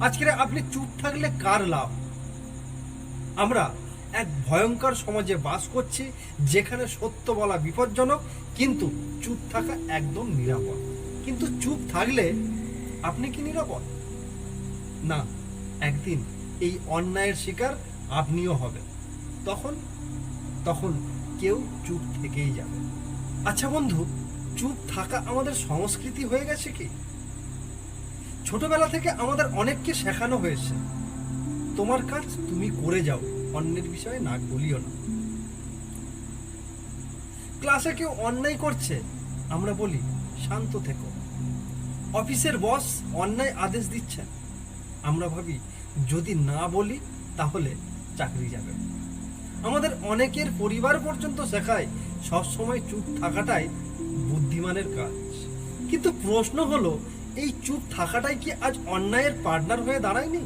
আজকে আপনি চুপ থাকলে কার লাভ? আমরা এক ভয়ঙ্কর সমাজে বাস করছি, যেখানে সত্য বলা বিপজ্জনক, কিন্তু চুপ থাকা একদম নিরাপদ। কিন্তু চুপ থাকলে আপনি কি নিরাপদ? না, একদিন এই অন্যায়ের শিকার আপনিও হবেন। তখন তখন কেউ চুপ থেকেই যাবে। আচ্ছা বন্ধু, চুপ থাকা আমাদের সংস্কৃতি হয়ে গেছে কি? ছোটবেলা থেকে আমাদের অনেককে শেখানো হয়েছে, তোমার কাজ তুমি করে যাও, অন্যের বিষয়ে নাক বলিও না। ক্লাসে কেউ অন্যায় করছে, আমরা বলি, শান্ত থেকো। অফিসের বস অন্যায় আদেশ দিচ্ছেন, আমরা ভাবি, যদি না বলি, তাহলে চাকরি যাবে। আমাদের অনেকের পরিবার পর্যন্ত শেখায়, সবসময় চুপ থাকাটাই বুদ্ধিমানের কাজ। কিন্তু প্রশ্ন হলো এই চুপ থাকাটাই কি আজ অন্যায়ের পার্টনার হয়ে দাঁড়ায়নি?